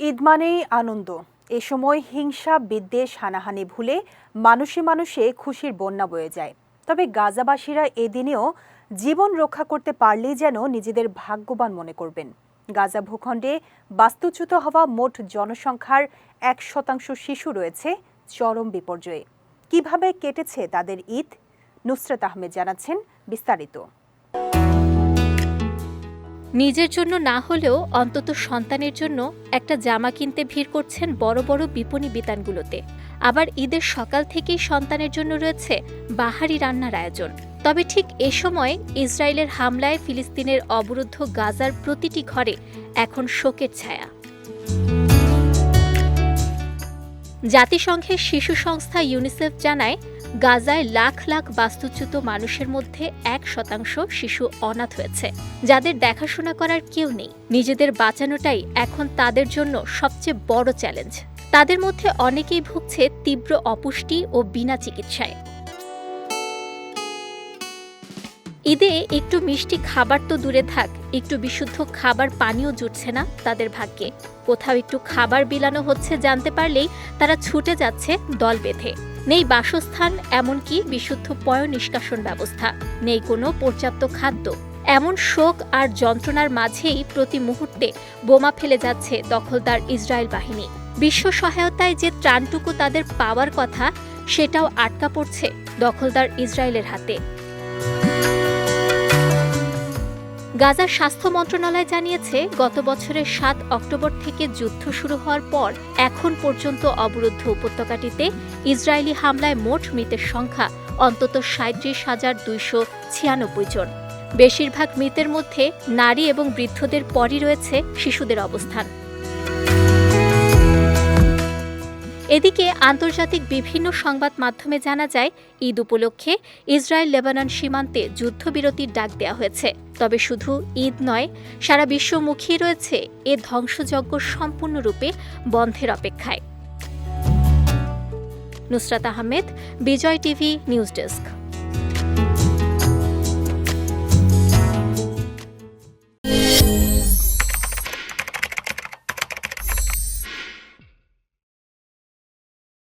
ঈদ মানেই আনন্দ। এ সময় হিংসা, বিদ্বেষ, হানাহানি ভুলে মানুষে মানুষে খুশির বন্যা বয়ে যায়। তবে গাজাবাসীরা এদিনেও জীবন রক্ষা করতে পারলেই যেন নিজেদের ভাগ্যবান মনে করবেন। গাজা ভূখণ্ডে বাস্তুচ্যুত হওয়া মোট জনসংখ্যার এক শতাংশ শিশু রয়েছে চরম বিপর্যয়ে। কীভাবে কেটেছে তাদের ঈদ? নুসরাত আহমেদ জানাচ্ছেন বিস্তারিত। নিজের জন্য না হলেও অন্তত সন্তানের জন্য একটা জামা কিনতে ভিড় করছেন বড় বড় বিপণী বিতানগুলোতে। আবার ঈদের সকাল থেকেই সন্তানের জন্য রয়েছে বাহারি রান্নার আয়োজন। তবে ঠিক এ সময় ইসরায়েলের হামলায় ফিলিস্তিনের অবরুদ্ধ গাজার প্রতিটি ঘরে এখন শোকের ছায়া। জাতিসংঘের শিশু সংস্থা ইউনিসেফ জানায় গাজায় লাখ লাখ বাস্তুচ্যুত মানুষের মধ্যে এক শতাংশ শিশু অনাথ হয়েছে। যাদের দেখাশোনা করার কেউ নেই। নিজেদের বাঁচানোটাই এখন তাদের জন্য সবচেয়ে বড় চ্যালেঞ্জ। তাদের মধ্যে অনেকেই ভুগছে তীব্র অপুষ্টি ও বিনা চিকিৎসায়। ঈদে একটু মিষ্টি খাবার তো দূরে থাক, একটু বিশুদ্ধ খাবার পানিও জুটছে না তাদের ভাগ্যে। কোথাও একটু খাবার বিলানো হচ্ছে জানতে পারলেই তারা ছুটে যাচ্ছে দল বেঁধে। নেই বাসস্থান, এমনকি বিশুদ্ধ পয় নিষ্কাশন ব্যবস্থা, নেই কোনো পর্যাপ্ত খাদ্য। এমন শোক আর যন্ত্রণার মাঝেই প্রতি মুহূর্তে বোমা ফেলে যাচ্ছে দখলদার ইসরায়েল বাহিনী। বিশ্ব সহায়তায় যে ত্রাণটুকু তাদের পাওয়ার কথা, সেটাও আটকা পড়ছে দখলদার ইসরায়েলের হাতে। গাজার স্বাস্থ্য মন্ত্রণালয় জানিয়েছে, গত বছরের সাত অক্টোবর থেকে যুদ্ধ শুরু হওয়ার পর এখন পর্যন্ত অবরুদ্ধ উপত্যকাটিতে ইসরায়েলি হামলায় মোট মৃতের সংখ্যা অন্তত সাঁত্রিশ হাজার দুইশো ছিয়ানব্বই জন। বেশিরভাগ মৃতের মধ্যে নারী এবং বৃদ্ধদের পরই রয়েছে শিশুদের অবস্থান। এদিকে আন্তর্জাতিক বিভিন্ন সংবাদ মাধ্যমে জানা যায়, ঈদ উপলক্ষে ইসরায়েল লেবানন সীমান্তে যুদ্ধবিরতির ডাক দেওয়া হয়েছে। তবে শুধু ঈদ নয়, সারা বিশ্ব মুখিয়ে রয়েছে এ ধ্বংসযজ্ঞ সম্পূর্ণরূপে বন্ধের অপেক্ষায়। Nusrat Ahmed, Bijoy TV news desk.